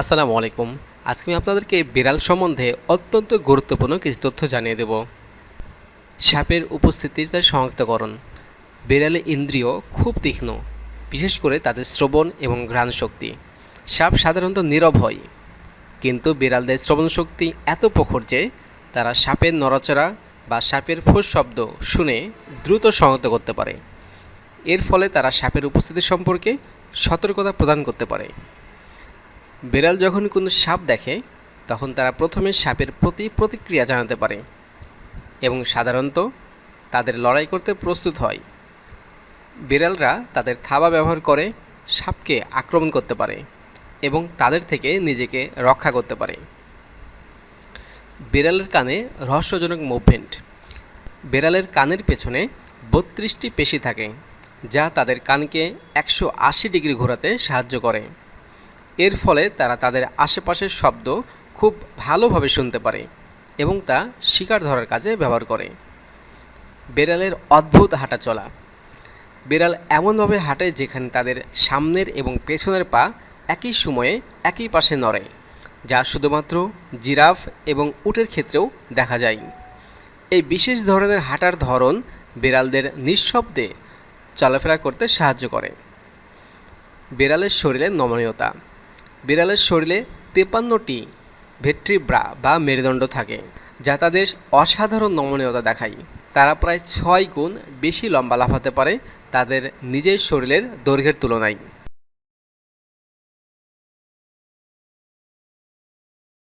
আসসালামু আলাইকুম। আজকে আমি আপনাদেরকে বিড়াল সম্বন্ধে অত্যন্ত গুরুত্বপূর্ণ কিছু তথ্য জানিয়ে দেব। সাপের উপস্থিতিতে শনাক্তকরণ। বিড়ালে ইন্দ্রিয় খুব তীক্ষ্ণ, বিশেষ করে তাদের শ্রবণ এবং ঘ্রাণ শক্তি। সাপ সাধারণত নীরব হয়, কিন্তু বিড়ালদের শ্রবণ শক্তি এত প্রখর যে তারা সাপের নড়াচড়া বা সাপের ফোঁস শব্দ শুনে দ্রুত শনাক্ত করতে পারে। এর ফলে তারা সাপের উপস্থিতি সম্পর্কে সতর্কতা প্রদান করতে পারে। বিড়াল যখন কোনো সাপ দেখে, তখন তারা প্রথমে সাপের প্রতি প্রতিক্রিয়া জানাতে পারে এবং সাধারণত তাদের লড়াই করতে প্রস্তুত হয়। বিড়ালরা তাদের থাবা ব্যবহার করে সাপকে আক্রমণ করতে পারে এবং তাদের থেকে নিজেকে রক্ষা করতে পারে। বিড়ালের কানে রহস্যজনক মুভমেন্ট। বিড়ালের কানের পেছনে বত্রিশটি পেশি থাকে, যা তাদের কানকে একশো আশি ডিগ্রি ঘোরাতে সাহায্য করে। এর ফলে তারা তাদের আশেপাশের শব্দ খুব ভালোভাবে শুনতে পারে এবং তা শিকার ধরার কাজে ব্যবহার করে। বেড়ালের অদ্ভুত হাঁটা চলা। বিড়াল এমনভাবে হাঁটে যেখানে তাদের সামনের এবং পেছনের পা একই সময়ে একই পাশে নড়ে, যা শুধুমাত্র জিরাফ এবং উটের ক্ষেত্রেও দেখা যায়। এই বিশেষ ধরনের হাঁটার ধরন বিড়ালদের নিঃশব্দে চলাফেরা করতে সাহায্য করে। বিড়ালের শরীরে নমনীয়তা। বিড়ালের শরীরে তেপান্নটি ভেট্রিব্রা বা মেরুদণ্ড থাকে, যা তাদের অসাধারণ নমনীয়তা দেখায়। তারা প্রায় ছয় গুণ বেশি লম্বা লাফাতে পারে তাদের নিজের শরীরের দৈর্ঘ্যের তুলনায়।